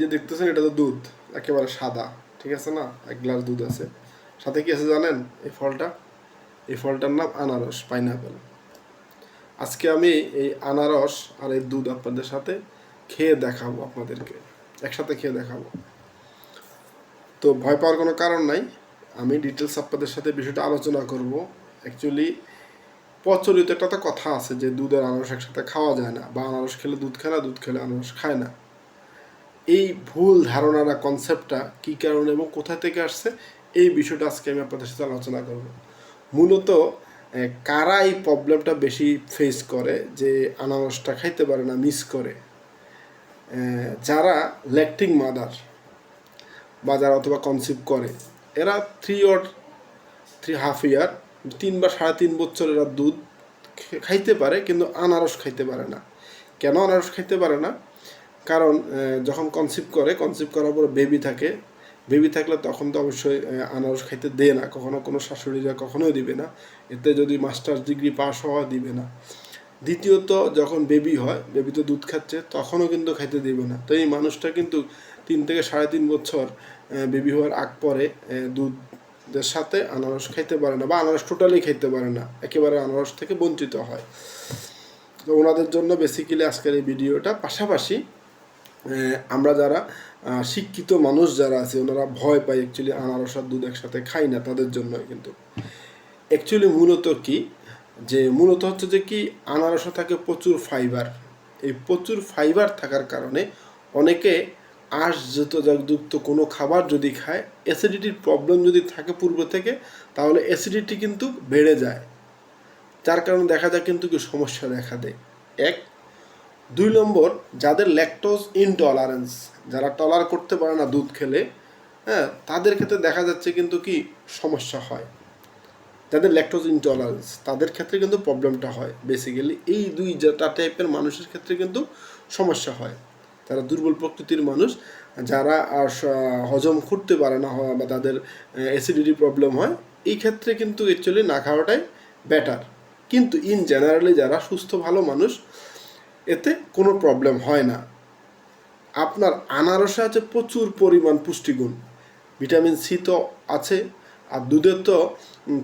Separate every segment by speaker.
Speaker 1: যে দেখতেছেন এটা তো দুধ, একেবারে সাদা, ঠিক আছে না? এক গ্লাস দুধ আছে। সাথে কি আছে জানেন? এই ফলটা? এই ফলটার নাম আনারস পাইনাপেল আজকে আমি এই আনারস আর এই দুধ আপনাদের সাথে খেয়ে দেখাবো আপনাদেরকে, একসাথে খেয়ে দেখাবো। তো ভয় পাওয়ার কোনো কারণ নাই, আমি ডিটেলস আপনাদের সাথে বিষয়টা আলোচনা করব। অ্যাকচুয়ালি প্রচলিত একটা তো কথা আছে যে দুধ আর আনারস একসাথে খাওয়া যায় না, বা আনারস খেলে দুধ খায় না, দুধ খেলে আনারস খায় না। এই ভুল ধারণাটা কনসেপ্টটা কী কারণে এবং কোথা থেকে আসছে, এই বিষয়টা আজকে আমি আপনাদের সাথে আলোচনা করব। মূলত কারা এই প্রবলেমটা বেশি ফেস করে যে আনারসটা খাইতে পারে না মিস করে? যারা ল্যাকটিং মাদার বা যারা অথবা কনসিভ করে, এরা three or three half year তিন বা সাড়ে তিন বছর এরা দুধ খাইতে পারে, কিন্তু আনারস খাইতে পারে না। কেন আনারস খাইতে পারে না? কারণ যখন কনসিভ করে কনসিভ করার পর বেবি থাকে বেবি থাকলে তখন তো অবশ্যই আনারস খাইতে দেয় না, কখনো কোনো শাশুড়িরা কখনোই দিবে না, এতে যদি মাস্টার্স ডিগ্রি পাস হওয়া দিবে না। দ্বিতীয়ত, যখন বেবি হয় বেবি তো দুধ খাচ্ছে, তখনও কিন্তু খাইতে দিবে না। তো এই মানুষটা কিন্তু তিন থেকে সাড়ে তিন বছর বেবি হওয়ার আগ পরে দুধের সাথে আনারস খাইতে পারে না, বা আনারস টোটালি খাইতে পারে না, একেবারে আনারস থেকে বঞ্চিত হয়। তো ওনাদের জন্য বেসিক্যালি আজকের এই ভিডিওটা পাশাপাশি আমরা যারা শিক্ষিত মানুষ যারা আছে, ওনারা ভয় পায় অ্যাকচুয়ালি আনারস আর দুধ একসাথে খাই না তাদের জন্য কিন্তু। অ্যাকচুয়ালি মূলত কি? যে মূলত হচ্ছে যে কি, আনারসে থাকে প্রচুর ফাইবার এই প্রচুর ফাইবার থাকার কারণে অনেকে আঁশ যত যুক্ত কোনো খাবার যদি খায় অ্যাসিডিটির প্রবলেম যদি থাকে পূর্ব থেকে, তাহলে অ্যাসিডিটি কিন্তু বেড়ে যায়। যার কারণে দেখা যায় কিন্তু কি সমস্যা দেখা দেয়। এক দুই নম্বর, যাদের ল্যাকটোজ ইনটলারেন্স যারা টলার করতে পারে না দুধ খেলে হ্যাঁ তাদের ক্ষেত্রে দেখা যাচ্ছে কিন্তু কি সমস্যা হয়। যাদের ল্যাকটোজ ইনটলারেন্স তাদের ক্ষেত্রে কিন্তু প্রবলেমটা হয়। বেসিক্যালি এই দুই যেটা টাইপের মানুষের ক্ষেত্রে কিন্তু সমস্যা হয়। তারা দুর্বল প্রকৃতির মানুষ, যারা আর হজম করতে পারে না হয় বা তাদের অ্যাসিডিটি প্রবলেম হয়, এই ক্ষেত্রে কিন্তু অ্যাকচুয়ালি না খাওয়াটাই বেটার কিন্তু ইন জেনারেলি যারা সুস্থ, ভালো মানুষ এতে কোনো প্রবলেম হয় না। আপনার আনারসে আছে প্রচুর পরিমাণ পুষ্টিগুণ। ভিটামিন সি তো আছে, আর দুধের তো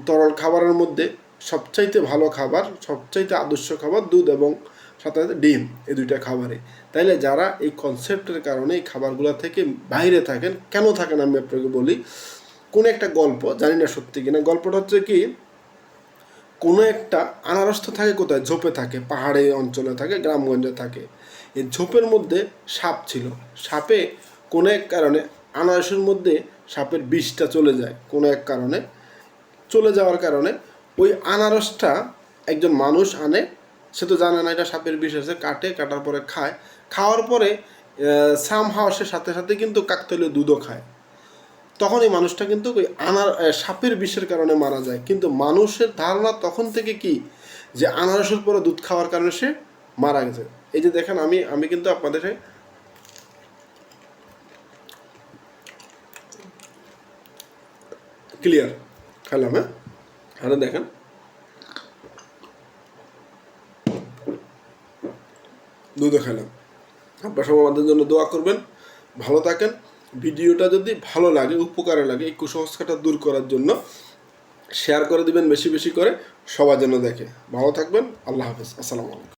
Speaker 1: তরল খাবারের মধ্যে সবচাইতে ভালো খাবার, সবচাইতে আদর্শ খাবার দুধ এবং সাথে ডিম, এই দুইটা খাবারে তাইলে যারা এই কনসেপ্টের কারণে এই খাবারগুলো থেকে বাইরে থাকেন, কেন থাকেন আমি আপনাকে বলি, কোন একটা গল্প, জানি না সত্যি কিনা, গল্পটা হচ্ছে কি কোনো একটা আনারস তো থাকে কোথায়? ঝোপে থাকে, পাহাড়ে অঞ্চলে থাকে, গ্রামগঞ্জে থাকে। এই ঝোপের মধ্যে সাপ ছিল। সাপে কোনো এক কারণে আনারসের মধ্যে সাপের বিষটা চলে যায়। কোনো এক কারণে চলে যাওয়ার কারণে ওই আনারসটা একজন মানুষ আনে। সে তো জানে না এটা সাপের বিষ আছে, কাটে, কাটার পরে খায়। খাওয়ার পরে সাম হাওয়াসের সাথে সাথে কিন্তু কাকতালীয় দুধও খায়। তখন এই মানুষটা কিন্তু ওই আনার সাপের বিষের কারণে মারা যায়। কিন্তু মানুষের ধারণা তখন থেকে কি? যে আনারসের পরে দুধ খাওয়ার কারণে সে মারা গেছে। এই যে দেখেন, আমি আমি কিন্তু আপনাদের ক্লিয়ার খেলাম হ্যাঁ? আরে দেখেন। দুধও খেলাম আপনার সব আমাদের জন্য দোয়া করবেন। ভালো থাকেন। ভিডিওটা যদি ভালো লাগে, উপকারে লাগে, এই কুসংস্কারটা দূর করার জন্য শেয়ার করে দিবেন, বেশি বেশি করে সবার জন্য দেখে। ভালো থাকবেন, আল্লাহ হাফিজ, আসসালামু আলাইকুম।